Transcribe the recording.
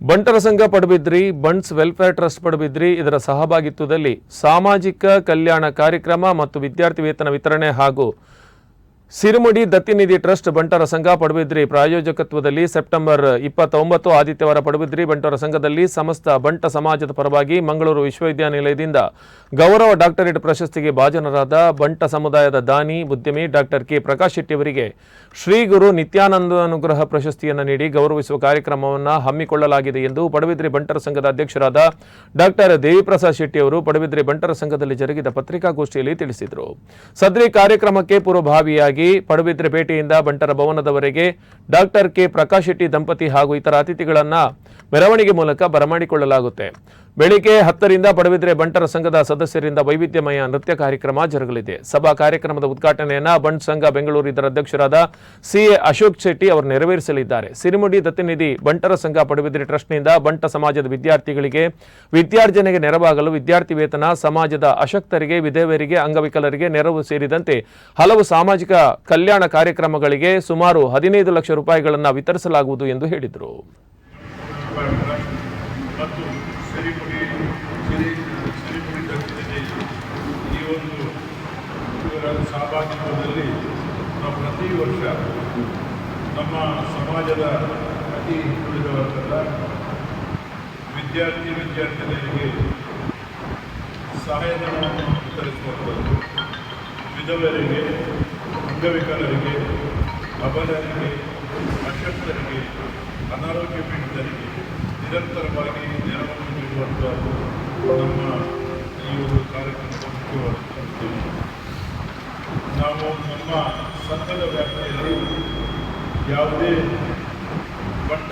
ಬಂಟರ ಸಂಘ Padubidri Bunts welfare trust Padubidri ಇದರ ಸಹಭಾಗಿತ್ವದಲ್ಲಿ ಸಾಮಾಜಿಕ ಕಲ್ಯಾಣ ಕಾರ್ಯಕ್ರಮ ಮತ್ತು ವಿದ್ಯಾರ್ಥಿ ವೇತನ ವಿತರಣೆ ಹಾಗೂ ಸಿರುಮುಡಿ ದತ್ತಿನಿಧಿ ಟ್ರಸ್ಟ್ ಬಂಟರ ಸಂಘ ಪಡುಬಿದ್ರಿ ಪ್ರಾಯೋಜಕತ್ವದಲ್ಲಿ ಸೆಪ್ಟೆಂಬರ್ ಇಪ್ಪತ್ತೊಂಬತ್ತು ಆದಿತ್ಯವಾರ ಪಡುಬಿದ್ರಿ ಬಂಟರ ಸಂಘದಲ್ಲಿ ಸಮಸ್ತ ಬಂಟ ಸಮಾಜದ ಪರವಾಗಿ ಮಂಗಳೂರು ವಿಶ್ವವಿದ್ಯಾನಿಲಯದಿಂದ ಗೌರವ ಡಾಕ್ಟರೇಟ್ ಪ್ರಶಸ್ತಿಗೆ ಭಾಜನರಾದ ಬಂಟ ಸಮುದಾಯದ ದಾನಿ, ಉದ್ಯಮಿ ಡಾಕ್ಟರ್ ಕೆ ಪ್ರಕಾಶ್ ಶೆಟ್ಟಿ ಅವರಿಗೆ ಶ್ರೀ ಗುರು ನಿತ್ಯಾನಂದ ಅನುಗ್ರಹ ಪ್ರಶಸ್ತಿಯನ್ನು ನೀಡಿ ಗೌರವಿಸುವ ಕಾರ್ಯಕ್ರಮವನ್ನು ಹಮ್ಮಿಕೊಳ್ಳಲಾಗಿದೆ ಎಂದು ಪಡುಬಿದ್ರಿ ಬಂಟರ ಸಂಘದ ಅಧ್ಯಕ್ಷರಾದ ಡಾಕ್ಟರ್ ದೇವಿಪ್ರಸಾದ್ ಶೆಟ್ಟಿ ಅವರು ಪಡುಬಿದ್ರಿ ಬಂಟರ ಸಂಘದಲ್ಲಿ ಜರುಗಿದ ಪತ್ರಿಕಾಗೋಷ್ಠಿಯಲ್ಲಿ ತಿಳಿಸಿದರು. ಸದ್ರಿ ಕಾರ್ಯಕ್ರಮಕ್ಕೆ ಪೂರ್ವಭಾವಿಯಾಗಿ ಪಡುಬಿದ್ರೆ ಪೇಟೆಯಿಂದ ಬಂಟರ ಭವನದವರೆಗೆ ಡಾಕ್ಟರ್ ಕೆ ಪ್ರಕಾಶ್ ಶೆಟ್ಟಿ ದಂಪತಿ ಹಾಗೂ ಇತರ ಅತಿಥಿಗಳನ್ನ ಮೆರವಣಿಗೆ ಮೂಲಕ ಬರಮಾಡಿಕೊಳ್ಳಲಾಗುತ್ತೆ. ಬೆಳಿಗ್ಗೆ ಹತ್ತರಿಂದ ಪಡುಬಿದ್ರೆ ಬಂಟರ ಸಂಘದ ಸದಸ್ಯರಿಂದ ವೈವಿಧ್ಯಮಯ ನೃತ್ಯ ಕಾರ್ಯಕ್ರಮ ಜರುಗಲಿದೆ. ಸಭಾ ಕಾರ್ಯಕ್ರಮದ ಉದ್ಘಾಟನೆಯನ್ನ ಬಂಟ್ ಸಂಘ ಬೆಂಗಳೂರು ಇದರ ಅಧ್ಯಕ್ಷರಾದ ಸಿಎ ಅಶೋಕ್ ಶೆಟ್ಟಿ ಅವರು ನೆರವೇರಿಸಲಿದ್ದಾರೆ. ಸಿರಿಮುಡಿ ದತ್ತಿನಿಧಿ ಬಂಟರ ಸಂಘ ಪಡುಬಿದ್ರೆ ಟ್ರಸ್ಟ್ನಿಂದ ಬಂಟ ಸಮಾಜದ ವಿದ್ಯಾರ್ಥಿಗಳಿಗೆ ವಿದ್ಯಾರ್ಜನೆಗೆ ನೆರವಾಗಲು ವಿದ್ಯಾರ್ಥಿ ವೇತನ, ಸಮಾಜದ ಅಶಕ್ತರಿಗೆ, ವಿಧವೆಯರಿಗೆ, ಅಂಗವಿಕಲರಿಗೆ ನೆರವು ಸೇರಿದಂತೆ ಹಲವು ಸಾಮಾಜಿಕ ಕಲ್ಯಾಣ ಕಾರ್ಯಕ್ರಮಗಳಿಗೆ ಸುಮಾರು ಹದಿನೈದು ಲಕ್ಷ ರೂಪಾಯಿಗಳನ್ನು ವಿತರಿಸಲಾಗುವುದು ಎಂದು ಹೇಳಿದರು. ಸಹಭಾಗಿತ್ವದಲ್ಲಿ ಪ್ರತಿ ವರ್ಷ ನಮ್ಮ ಸಮಾಜದ ಅತಿ ಹಿಂದುಳಿದ ವರ್ಗದ ವಿದ್ಯಾರ್ಥಿ ವಿದ್ಯಾರ್ಥಿನಿಯರಿಗೆ ಸಹಾಯಧನವನ್ನು ವಿತರಿಸುವಂಥದ್ದು ವಿಧವರಿಗೆ ಅಂಗವಿಕಲರಿಗೆ ಅಬಲರಿಗೆ, ಅಶಕ್ತರಿಗೆ, ಅನಾರೋಗ್ಯ ಪೀಡಿತರಿಗೆ ನಿರಂತರವಾಗಿ ನೆರವನ್ನು ನೀಡುವಂತಹ ನಮ್ಮ ಈ ಒಂದು ಕಾರ್ಯಕ್ರಮದ ಮುಖ್ಯವಾದ ನಾವು ನಮ್ಮ ಸಂಘದ ವ್ಯಾಪ್ತಿಯಲ್ಲಿ ಯಾವುದೇ ಬಟ್ಟ